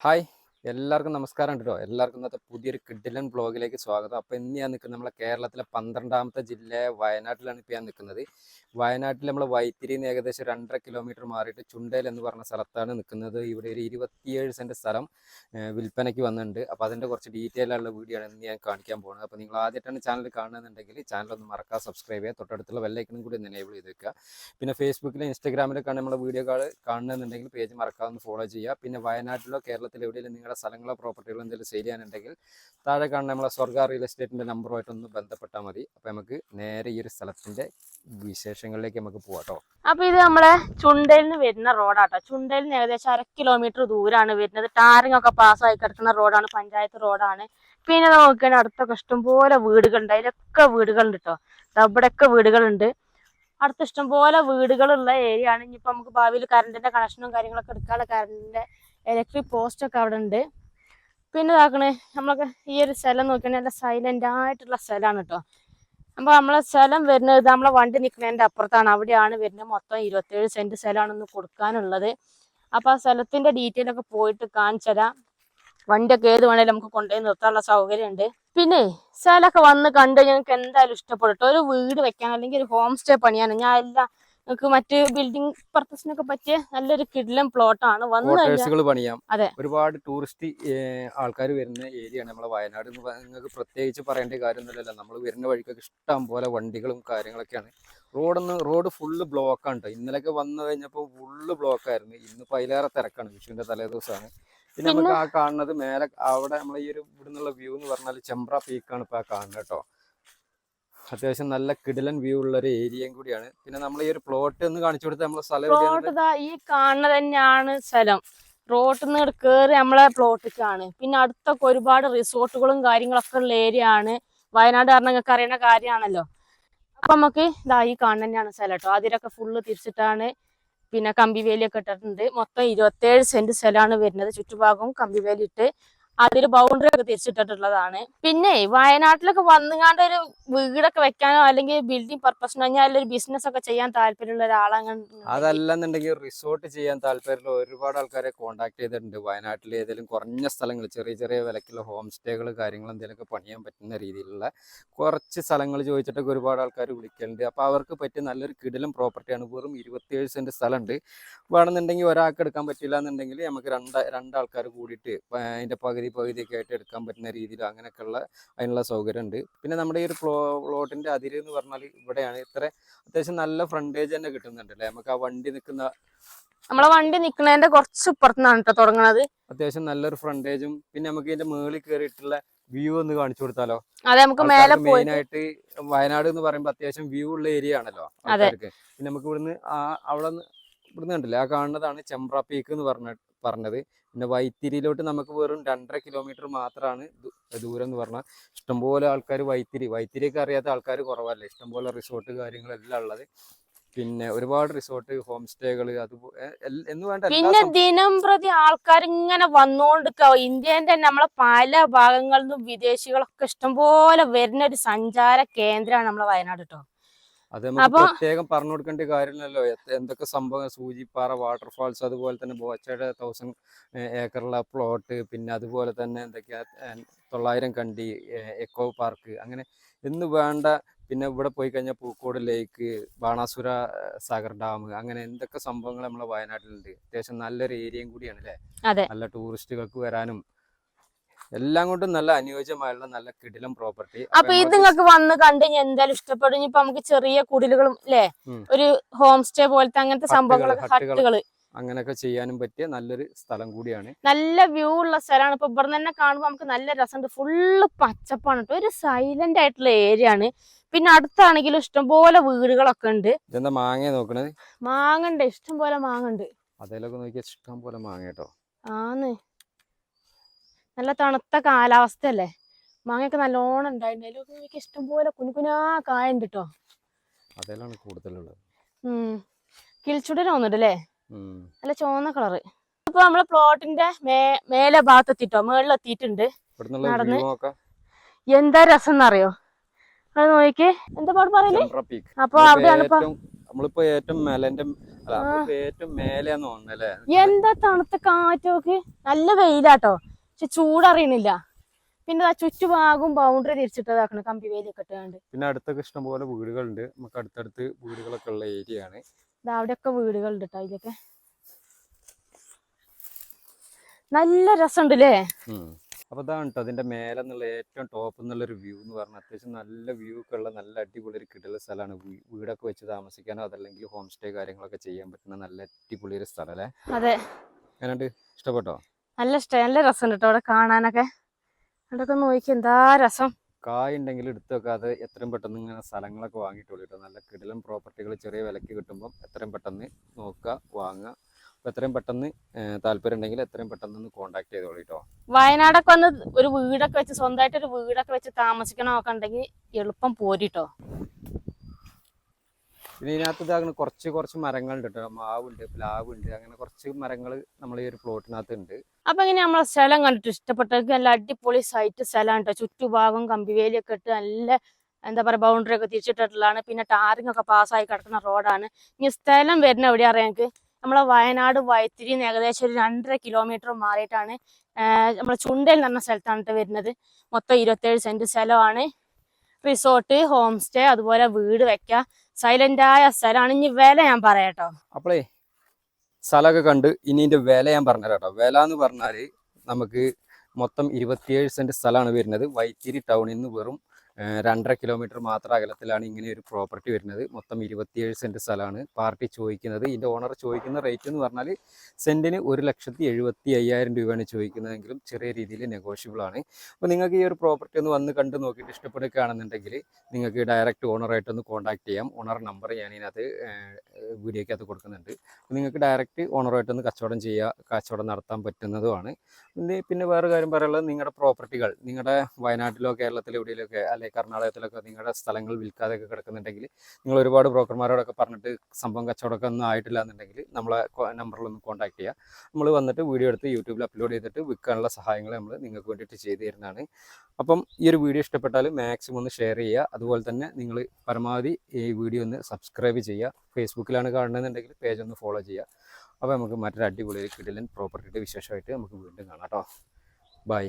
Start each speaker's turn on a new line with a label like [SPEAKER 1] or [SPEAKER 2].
[SPEAKER 1] Hi, എല്ലാവർക്കും നമസ്കാരം കേട്ടോ എല്ലാവർക്കും ഇന്നത്തെ പുതിയൊരു കിഡിലൻ ബ്ലോഗിലേക്ക് സ്വാഗതം. അപ്പോൾ ഇന്ന് ഞാൻ നിൽക്കുന്നത് നമ്മളെ കേരളത്തിലെ പന്ത്രണ്ടാമത്തെ ജില്ലയായ വയനാട്ടിലാണ് ഇപ്പോൾ ഞാൻ നിൽക്കുന്നത്. വയനാട്ടിൽ നമ്മൾ വൈത്തിരിയിൽ നിന്ന് ഏകദേശം രണ്ടര കിലോമീറ്റർ മാറിയിട്ട് ചുണ്ടേൽ എന്ന് പറഞ്ഞ സ്ഥലത്താണ് നിൽക്കുന്നത്. ഇവിടെ ഒരു ഇരുപത്തിയേഴ് സെന്റ് സ്ഥലം വിൽപ്പനയ്ക്ക് വന്നിട്ടുണ്ട്. അപ്പോൾ അതിന്റെ കുറച്ച് ഡീറ്റെയിൽ ഉള്ള വീഡിയോ ആണ് ഇന്ന് ഞാൻ കാണിക്കാൻ പോകുന്നത്. അപ്പോൾ നിങ്ങൾ ആദ്യമായിട്ടാണ് ചാനൽ കാണുന്നുണ്ടെങ്കിൽ ചാനൽ ഒന്ന് മറക്കാതെ സബ്സ്ക്രൈബ് ചെയ്യുക. തൊട്ടടുത്തുള്ള ബെല്ലൈക്കനും കൂടി ഒന്ന് എനേബിൾ ചെയ്ത് വെക്കുക. പിന്നെ ഫേസ്ബുക്കിലും ഇൻസ്റ്റാഗ്രാമിലൊക്കെയാണ് നമ്മുടെ വീഡിയോ കാണുന്നുണ്ടെങ്കിൽ പേജ് മറക്കാതെ ഒന്ന് ഫോളോ ചെയ്യുക. പിന്നെ വയനാട്ടിലോ കേരളത്തിലോ എവിടെയെങ്കിലും നിങ്ങളുടെ സ്ഥലങ്ങളോ പ്രോപ്പർട്ടികളോ എന്തെങ്കിലും സെയിൽ ചെയ്യാനുണ്ടെങ്കിൽ താഴെ കാണുന്ന നമ്മളെ സ്വർഗ റിയൽ എസ്റ്റേറ്റിന്റെ നമ്പറുമായിട്ടൊന്ന് ബന്ധപ്പെട്ടാൽ മതി. അപ്പോൾ നമുക്ക് നേരെ ഈ ഒരു സ്ഥലത്തിന്റെ വിശേഷങ്ങളിലേക്ക് നമുക്ക് പോവാട്ടോ
[SPEAKER 2] അപ്പൊ ഇത് നമ്മളെ ചുണ്ടയിൽ നിന്ന് വരുന്ന റോഡാട്ടോ ചുണ്ടയിൽ നിന്ന് ഏകദേശം അര കിലോമീറ്റർ ദൂരാണ് വരുന്നത്. ടാറിംഗ് ഒക്കെ പാസ്സായി കിടക്കുന്ന റോഡാണ് പഞ്ചായത്ത് റോഡാണ് പിന്നെ നോക്കുകയാണെങ്കിൽ അടുത്തൊക്കെ ഇഷ്ടംപോലെ വീടുകളുണ്ട്. അതിലൊക്കെ വീടുകളുണ്ട് കേട്ടോ അവിടെയൊക്കെ വീടുകളുണ്ട്. അടുത്ത് ഇഷ്ടംപോലെ വീടുകളുള്ള ഏരിയ ആണ്. ഇനിയിപ്പോ നമുക്ക് ഭാവിയിൽ കറണ്ടിന്റെ കണക്ഷനും കാര്യങ്ങളൊക്കെ എടുക്കാനുള്ള കറണ്ടിന്റെ ഇലക്ട്രിക് പോസ്റ്റ് ഒക്കെ അവിടെ ഉണ്ട്. പിന്നെ ഇതാക്കണേ നമ്മളൊക്കെ ഈ ഒരു സ്ഥലം നോക്കുകയാണെങ്കിൽ നല്ല സൈലന്റ് ആയിട്ടുള്ള സ്ഥലമാണ് കേട്ടോ അപ്പോൾ നമ്മളെ സ്ഥലം വരുന്നത് നമ്മളെ വണ്ടി നിൽക്കുന്നതിന്റെ അപ്പുറത്താണ്. അവിടെയാണ് വരുന്നത് മൊത്തം ഇരുപത്തേഴ് സെന്റ് സ്ഥലമാണ് ഇന്ന് കൊടുക്കാനുള്ളത്. അപ്പോൾ ആ സ്ഥലത്തിന്റെ ഡീറ്റെയിൽ ഒക്കെ പോയിട്ട് കാണിച്ചുതരാം വണ്ടിയൊക്കെ ഏത് വേണേലും നമുക്ക് കൊണ്ടുപോയി നിർത്താനുള്ള സൗകര്യം ഉണ്ട് പിന്നെ സ്ഥലമൊക്കെ വന്ന് കണ്ട് ഞങ്ങൾക്ക് എന്തായാലും ഇഷ്ടപ്പെട്ടു ഒരു വീട് വെക്കാൻ അല്ലെങ്കിൽ ഒരു ഹോം സ്റ്റേ പണിയാണ് ഞാൻ എല്ലാം നിങ്ങൾക്ക് മറ്റ് ബിൽഡിംഗ് പർപ്പസിനൊക്കെ പറ്റിയ നല്ലൊരു കിഡ്ലം പ്ലോട്ടാണ് വന്നു
[SPEAKER 1] പണിയാം.
[SPEAKER 2] അതെ.
[SPEAKER 1] ഒരുപാട് ടൂറിസ്റ്റ് ആൾക്കാർ വരുന്ന ഏരിയയാണ് നമ്മളെ വയനാട് നിങ്ങൾക്ക് പ്രത്യേകിച്ച് പറയേണ്ട കാര്യമൊന്നുമില്ലല്ലോ. നമ്മൾ വരുന്ന വഴിക്കൊക്കെ ഇഷ്ടം പോലെ വണ്ടികളും കാര്യങ്ങളൊക്കെയാണ്. റോഡൊന്ന് റോഡ് ഫുള്ള് ബ്ലോക്കാണ് കേട്ടോ ഇന്നലെയൊക്കെ വന്നു കഴിഞ്ഞപ്പോൾ ഫുള്ള് ബ്ലോക്കായിരുന്നു ഇന്നിപ്പോൾ അതിലേറെ തിരക്കാണ്. വിഷുവിന്റെ തലേ ദിവസമാണ് പിന്നെ നമുക്ക് ആ കാണുന്നത് മേലെ അവിടെ നമ്മൾ ഈ ഒരു ഇവിടെ നിന്നുള്ള വ്യൂ എന്ന് പറഞ്ഞാൽ ചെമ്പ്ര പീക്കാണ് ഇപ്പോൾ ആ കാണുന്നത് കേട്ടോ. അത്യാവശ്യം നല്ല കിടിലൻ വ്യൂ ഉള്ള ഒരു ഏരിയയും കൂടിയാണ്. പിന്നെ നമ്മൾ ഈ ഒരു പ്ലോട്ട് ഒന്ന് കാണിച്ചു കൊടുത്താൽ നമ്മളെ സ്ഥലം
[SPEAKER 2] ഈ കാണുന്നത് തന്നെയാണ് സ്ഥലം. റോട്ടിൽ നിന്ന് കയറി നമ്മളെ പ്ലോട്ടിക്കാണ് പിന്നെ അടുത്തൊക്കെ ഒരുപാട് റിസോർട്ടുകളും കാര്യങ്ങളൊക്കെ ഉള്ള ഏരിയ ആണ്. വയനാട് കാരണം നിങ്ങൾക്ക് അറിയുന്ന കാര്യമാണല്ലോ. അപ്പൊ നമുക്ക് ഇതാ ഈ കാണുന്ന തന്നെയാണ് സ്ഥലം കേട്ടോ. അതിലൊക്കെ ഫുള്ള് തിരിച്ചിട്ടാണ് പിന്നെ കമ്പിവേലിയൊക്കെ ഇട്ടിട്ടുണ്ട്. മൊത്തം ഇരുപത്തേഴ് സെന്റ് സ്ഥലമാണ് വരുന്നത്. ചുറ്റുഭാഗവും കമ്പിവേലി ഇട്ട് അതിൽ ബൗണ്ടറി ഒക്കെ തിരിച്ചിട്ടിട്ടുള്ളതാണ്. പിന്നെ വയനാട്ടിലൊക്കെ വന്നുകാണ്ട് ഒരു വീടൊക്കെ വെക്കാനോ അല്ലെങ്കിൽ ബിൽഡിംഗ് പർപ്പസിനോ ഞാൻ ഒരു ബിസിനസ് ഒക്കെ ചെയ്യാൻ താല്പര്യമുള്ള ഒരാളങ്ങനെ
[SPEAKER 1] അതല്ലെന്നുണ്ടെങ്കിൽ റിസോർട്ട് ചെയ്യാൻ താല്പര്യമുള്ള ഒരുപാട് ആൾക്കാരെ കോൺടാക്ട് ചെയ്തിട്ടുണ്ട്. വയനാട്ടിൽ ഏതെങ്കിലും കുറഞ്ഞ സ്ഥലങ്ങൾ ചെറിയ ചെറിയ വിലക്കുള്ള ഹോം സ്റ്റേകൾ കാര്യങ്ങൾ എന്തെങ്കിലുമൊക്കെ പണിയാൻ പറ്റുന്ന രീതിയിലുള്ള കുറച്ച് സ്ഥലങ്ങൾ ചോദിച്ചിട്ടൊക്കെ ഒരുപാട് ആൾക്കാർ വിളിക്കലുണ്ട്. അപ്പോൾ അവർക്ക് പറ്റിയ നല്ലൊരു കിടലും പ്രോപ്പർട്ടിയാണ് വെറും ഇരുപത്തിയേഴ് സെന്റ് സ്ഥലമുണ്ട്. വേണമെന്നുണ്ടെങ്കിൽ ഒരാൾക്ക് എടുക്കാൻ പറ്റില്ല എന്നുണ്ടെങ്കിൽ നമുക്ക് രണ്ട് രണ്ടാൾക്കാർ കൂടിയിട്ട് അതിന്റെ പകുതി പകുതിയൊക്കെ ആയിട്ട് എടുക്കാൻ പറ്റുന്ന രീതിയിൽ അങ്ങനെയൊക്കെയുള്ള അതിനുള്ള സൗകര്യം ഉണ്ട് പിന്നെ നമ്മുടെ ഈ ഒരു പ്ലോ പ്ലോട്ടിന്റെ അതിര് എന്ന് പറഞ്ഞാൽ ഇവിടെയാണ് ഇത്ര അത്യാവശ്യം നല്ല ഫ്രണ്ടേജ് തന്നെ കിട്ടുന്നുണ്ട് അല്ലേ നമുക്ക് ആ വണ്ടി നിൽക്കുന്ന
[SPEAKER 2] നമ്മളെ വണ്ടി നിൽക്കുന്നതിന്റെ കുറച്ച് ഇപ്പുറത്തുനിന്നാണ് കേട്ടോ തുടങ്ങുന്നത്
[SPEAKER 1] അത്യാവശ്യം നല്ലൊരു ഫ്രണ്ടേജും പിന്നെ നമുക്ക് ഇതിന്റെ മുകളിൽ കയറിയിട്ടുള്ള വ്യൂ ഒന്ന് കാണിച്ചു കൊടുത്താലോ?
[SPEAKER 2] അതെ നമുക്ക് മേലെ
[SPEAKER 1] മെയിൻ ആയിട്ട് വയനാട് എന്ന് പറയുമ്പോൾ അത്യാവശ്യം വ്യൂ ഉള്ള ഏരിയ ആണല്ലോ ആൾക്കാർക്ക്. പിന്നെ നമുക്ക് ഇവിടുന്ന് ആ അവിടെ ഇവിടുന്ന് കണ്ടില്ലേ? ആ കാണുന്നതാണ് ചെമ്പ്ര പീക്ക് എന്ന് പറഞ്ഞ പറഞ്ഞത്. പിന്നെ വൈത്തിരിയിലോട്ട് നമുക്ക് വെറും രണ്ടര കിലോമീറ്റർ മാത്രമാണ് ദൂരം എന്ന് പറഞ്ഞാൽ ഇഷ്ടംപോലെ ആൾക്കാർ വൈത്തിരി വൈത്തിരിയൊക്കെ അറിയാത്ത ആൾക്കാർ കുറവല്ലേ. ഇഷ്ടംപോലെ റിസോർട്ട് കാര്യങ്ങളെല്ലാം ഉള്ളത്. പിന്നെ ഒരുപാട് റിസോർട്ട് ഹോം സ്റ്റേകൾ എന്ന് വേണ്ട
[SPEAKER 2] പിന്നെ ദിനം പ്രതി ആൾക്കാർ ഇങ്ങനെ വന്നുകൊണ്ടിരിക്കുക ഇന്ത്യന്റെ നമ്മളെ പല ഭാഗങ്ങളിൽ നിന്നും വിദേശികളൊക്കെ ഇഷ്ടംപോലെ വരുന്ന ഒരു സഞ്ചാര കേന്ദ്രമാണ് നമ്മളെ വയനാട് കേട്ടോ
[SPEAKER 1] അത് നമുക്ക് പ്രത്യേകം പറഞ്ഞു കൊടുക്കേണ്ട കാര്യമില്ലല്ലോ. എന്തൊക്കെ സംഭവം സൂചിപ്പാറ വാട്ടർഫാൾസ് അതുപോലെ തന്നെ ബോച്ചയുടെ തൗസൻഡ് ഏക്കറുള്ള പ്ലോട്ട് പിന്നെ അതുപോലെ തന്നെ എന്തൊക്കെയാ തൊള്ളായിരം കണ്ടി എക്കോ പാർക്ക് അങ്ങനെ എന്ന് വേണ്ട പിന്നെ ഇവിടെ പോയി കഴിഞ്ഞാൽ പൂക്കോട് ലേക്ക് ബാണാസുര സാഗർ ഡാം അങ്ങനെ എന്തൊക്കെ സംഭവങ്ങൾ നമ്മളെ വയനാട്ടിലുണ്ട്. അത്യാവശ്യം നല്ലൊരു ഏരിയയും കൂടിയാണ് അല്ലേ. നല്ല ടൂറിസ്റ്റുകൾക്ക് വരാനും എല്ലാം കൊണ്ടും നല്ല അനുയോജ്യമായുള്ള നല്ല കിടിലം പ്രോപ്പർട്ടി
[SPEAKER 2] അപ്പൊ ഇത് നിങ്ങൾക്ക് വന്ന് കണ്ട് എന്തായാലും ഇഷ്ടപ്പെടും. ഇപ്പൊ നമുക്ക് ചെറിയ കുടിലുകളും അല്ലേ. ഒരു ഹോം സ്റ്റേ പോലത്തെ അങ്ങനത്തെ സംഭവങ്ങളൊക്കെ ഹട്ടുകൾ.
[SPEAKER 1] അങ്ങനെയൊക്കെ ചെയ്യാനും പറ്റിയ നല്ലൊരു സ്ഥലം കൂടിയാണ്.
[SPEAKER 2] നല്ല വ്യൂ ഉള്ള സ്ഥലമാണ്. ഇപ്പൊ ഇവിടെ തന്നെ കാണുമ്പോൾ നമുക്ക് നല്ല രസമുണ്ട്. ഫുള്ള് പച്ചപ്പാണ് ഒരു സൈലന്റ് ആയിട്ടുള്ള ഏരിയ ആണ്. പിന്നെ അടുത്താണെങ്കിലും ഇഷ്ടംപോലെ വീടുകളൊക്കെ ഉണ്ട്.
[SPEAKER 1] ഇതെന്താ മാങ്ങ നോക്കണത്
[SPEAKER 2] മാങ്ങണ്ട് ഇഷ്ടംപോലെ മാങ്ങണ്ട്
[SPEAKER 1] അതേലൊക്കെ നോക്കിയാൽ ഇഷ്ടംപോലെ മാങ്ങ കേട്ടോ
[SPEAKER 2] ആന്ന്. നല്ല തണുത്ത കാലാവസ്ഥയല്ലേ? മാങ്ങയൊക്കെ നല്ലോണം ഉണ്ടായിരുന്നു. അതിലൊക്കെ നോക്കി ഇഷ്ടംപോലെ കുനുകുനാ കായുണ്ട് കേട്ടോ
[SPEAKER 1] അതിലാണ് കൂടുതലുള്ളത്.
[SPEAKER 2] കിളിച്ചുടൻ വന്നിട്ട് അല്ലേ
[SPEAKER 1] ഉം.
[SPEAKER 2] നല്ല ചുവന്ന കളറ്. ഇപ്പൊ നമ്മളെ പ്ലോട്ടിന്റെ മേലെ ഭാഗത്തെത്തിട്ടോ. മേളിൽ എത്തിയിട്ടുണ്ട്
[SPEAKER 1] ഇവിടുന്നുള്ള
[SPEAKER 2] നടന്ന്. എന്താ രസം എന്നറിയോ അത് നോക്കി എന്താ പാട്
[SPEAKER 1] പറയൽ?
[SPEAKER 2] അപ്പൊ അവിടെയാണ്
[SPEAKER 1] നമ്മളിപ്പോ ഏറ്റവും മേലന്റെ ഏറ്റവും തോന്നുന്നല്ലേ
[SPEAKER 2] എന്താ തണുത്ത കാറ്റോക്ക്? നല്ല വെയിലാട്ടോ. പക്ഷെ ചൂടറിയണില്ല. പിന്നെ ദാ ചുറ്റുഭാഗവും ബൗണ്ടറി തിരിച്ചിട്ടതാക്കണം കമ്പി വേലിയൊക്കെ ഇട്ടുകൊണ്ട്
[SPEAKER 1] പിന്നെ അടുത്തൊക്കെ ഇഷ്ടംപോലെ വീടുകളുണ്ട്. നമുക്ക് അടുത്തടുത്ത് വീടുകളൊക്കെ ഉള്ള ഏരിയ ആണ്.
[SPEAKER 2] അവിടെയൊക്കെ വീടുകളുണ്ട് കേട്ടോ അതിലൊക്കെ. നല്ല രസമുണ്ട് അല്ലേ
[SPEAKER 1] അപ്പൊ ഇതാണ് കേട്ടോ അതിന്റെ മേലെ എന്നുള്ള ഏറ്റവും ടോപ്പ് എന്നുള്ള ഒരു വ്യൂ എന്ന് പറഞ്ഞാൽ അത്യാവശ്യം നല്ല വ്യൂ ഒക്കെ ഉള്ള നല്ല അടിപൊളി ഒരു കിടല സ്ഥലമാണ്. വീടൊക്കെ വെച്ച് താമസിക്കാനോ അതല്ലെങ്കിൽ ഹോം സ്റ്റേ കാര്യങ്ങളൊക്കെ ചെയ്യാൻ പറ്റുന്ന നല്ല അടിപൊളി ഒരു സ്ഥലം അല്ലേ?
[SPEAKER 2] അതെ.
[SPEAKER 1] എങ്ങനെയുണ്ട്? ഇഷ്ടപ്പെട്ടോ?
[SPEAKER 2] നല്ല ഇഷ്ടം. നല്ല രസമുണ്ട് കേട്ടോ അവിടെ കാണാനൊക്കെ. അവിടെയൊക്കെ നോക്കി. എന്താ രസം.
[SPEAKER 1] കായ് ഉണ്ടെങ്കിൽ എടുത്തു വെക്കാതെ എത്രയും പെട്ടെന്ന് ഇങ്ങനെ സ്ഥലങ്ങളൊക്കെ വാങ്ങിയിട്ടുള്ളൂ കേട്ടോ. നല്ല കിടലും പ്രോപ്പർട്ടികൾ ചെറിയ വിലക്ക് കിട്ടുമ്പോൾ എത്രയും പെട്ടെന്ന് നോക്കുക വാങ്ങുക. അപ്പോൾ എത്രയും പെട്ടെന്ന് താല്പര്യം ഉണ്ടെങ്കിൽ എത്രയും പെട്ടെന്ന് ഒന്ന് കോൺടാക്ട് ചെയ്തോളൂ കേട്ടോ.
[SPEAKER 2] വയനാടൊക്കെ വന്ന് ഒരു വീടൊക്കെ വെച്ച് സ്വന്തമായിട്ട് ഒരു വീടൊക്കെ വെച്ച് താമസിക്കണമൊക്കെ ഉണ്ടെങ്കിൽ എളുപ്പം പോരിട്ടോ
[SPEAKER 1] പിന്നെ ഇതിനകത്ത് ഇതാകുന്ന കുറച്ച് കുറച്ച് മരങ്ങളുണ്ട് കേട്ടോ. മാവുണ്ട് പ്ലാവുണ്ട് അങ്ങനെ കുറച്ച് മരങ്ങൾ നമ്മൾ ഈ ഒരു പ്ലോട്ടിനകത്ത് ഉണ്ട്.
[SPEAKER 2] അപ്പൊ ഇങ്ങനെ നമ്മളെ സ്ഥലം കണ്ടിട്ട് ഇഷ്ടപ്പെട്ടവർക്ക് നല്ല അടിപൊളി സൈറ്റ് സ്ഥലമാണ് കേട്ടോ. ചുറ്റുഭാഗം കമ്പിവേലിയൊക്കെ ഇട്ട് നല്ല എന്താ പറയാ ബൗണ്ടറി ഒക്കെ തിരിച്ചിട്ടിട്ടുള്ളതാണ്. പിന്നെ ടാറിംഗ് ഒക്കെ പാസ്സായി കിടക്കുന്ന റോഡാണ് ഇനി സ്ഥലം വരുന്ന എവിടെയാ അറിയാം ഞങ്ങൾക്ക് നമ്മളെ വയനാട് വൈത്തിരി ഏകദേശം ഒരു രണ്ടര കിലോമീറ്റർ മാറിയിട്ടാണ് നമ്മളെ ചുണ്ടൽ എന്ന് പറഞ്ഞ സ്ഥലത്താണ് വരുന്നത്. മൊത്തം ഇരുപത്തേഴ് സെന്റ് സ്ഥലമാണ്. റിസോർട്ട് ഹോം സ്റ്റേ അതുപോലെ വീട് വെക്കാം. സൈലന്റ് ആയ സ്ഥലമാണ് ഇനി വില ഞാൻ പറയാട്ടോ.
[SPEAKER 1] അപ്പളേ സ്ഥലമൊക്കെ കണ്ട് ഇനി ഇതിന്റെ വില ഞാൻ പറഞ്ഞുതരാട്ടോ. വില എന്ന് പറഞ്ഞാൽ നമുക്ക് മൊത്തം ഇരുപത്തിയേഴ് സെന്റ് സ്ഥലമാണ് വരുന്നത്. വൈത്തിരി ടൗണിൽ നിന്ന് വെറും രണ്ടര കിലോമീറ്റർ മാത്രം അകലത്തിലാണ് ഇങ്ങനെ ഒരു പ്രോപ്പർട്ടി വരുന്നത്. മൊത്തം ഇരുപത്തിയേഴ് സെന്റ് സ്ഥലമാണ് പാർട്ടി ചോദിക്കുന്നത്. ഇതിന്റെ ഓണർ ചോദിക്കുന്ന റേറ്റ് എന്ന് പറഞ്ഞാൽ സെന്റിന് ഒരു ലക്ഷത്തി എഴുപത്തി അയ്യായിരം രൂപയാണ് ചോദിക്കുന്നതെങ്കിലും ചെറിയ രീതിയിൽ നെഗോഷ്യബിൾ ആണ്. അപ്പോൾ നിങ്ങൾക്ക് ഈ ഒരു പ്രോപ്പർട്ടി ഒന്ന് വന്ന് കണ്ട് നോക്കിയിട്ട് ഇഷ്ടപ്പെടുകയാണെന്നുണ്ടെങ്കിൽ നിങ്ങൾക്ക് ഡയറക്റ്റ് ഓണറായിട്ട് ഒന്ന് കോൺടാക്ട് ചെയ്യാം. ഓണർ നമ്പർ ഞാൻ ഇതിനകത്ത് വീഡിയോക്കകത്ത് കൊടുക്കുന്നുണ്ട്. നിങ്ങൾക്ക് ഡയറക്റ്റ് ഓണറായിട്ടൊന്ന് കച്ചവടം ചെയ്യുക കച്ചവടം നടത്താൻ പറ്റുന്നതുമാണ്. പിന്നെ വേറെ കാര്യം പറയാനുള്ളത് നിങ്ങളുടെ പ്രോപ്പർട്ടികൾ നിങ്ങളുടെ വയനാട്ടിലോ കേരളത്തിലോ എവിടെയെങ്കിലുമൊക്കെ അല്ലെങ്കിൽ കർണാടകത്തിലൊക്കെ നിങ്ങളുടെ സ്ഥലങ്ങൾ വിൽക്കാതെയൊക്കെ കിടക്കുന്നുണ്ടെങ്കിൽ നിങ്ങൾ ഒരുപാട് ബ്രോക്കർമാരോടൊക്കെ പറഞ്ഞിട്ട് സംഭവം കച്ചവടമൊക്കെ ഒന്നും ആയിട്ടില്ല എന്നുണ്ടെങ്കിൽ നമ്മളെ നമ്പറിലൊന്ന് കോൺടാക്ട് ചെയ്യുക നമ്മൾ വന്നിട്ട് വീഡിയോ എടുത്ത് യൂട്യൂബിൽ അപ്ലോഡ് ചെയ്തിട്ട് വിൽക്കാനുള്ള സഹായങ്ങൾ നമ്മൾ നിങ്ങൾക്ക് വേണ്ടിയിട്ട് ചെയ്തു തരുന്നതാണ്. അപ്പം ഈ ഒരു വീഡിയോ ഇഷ്ടപ്പെട്ടാൽ മാക്സിമം ഒന്ന് ഷെയർ ചെയ്യുക. അതുപോലെ തന്നെ നിങ്ങൾ പരമാവധി ഈ വീഡിയോ ഒന്ന് സബ്സ്ക്രൈബ് ചെയ്യുക. ഫേസ്ബുക്കിലാണ് കാണുന്നതെന്നുണ്ടെങ്കിൽ പേജ് ഒന്ന് ഫോളോ ചെയ്യുക. അപ്പോൾ നമുക്ക് മറ്റൊരു അടിപൊളി കിടിലൻ പ്രോപ്പർട്ടിയുടെ വിശേഷമായിട്ട് നമുക്ക് വീണ്ടും കാണാം കേട്ടോ. ബൈ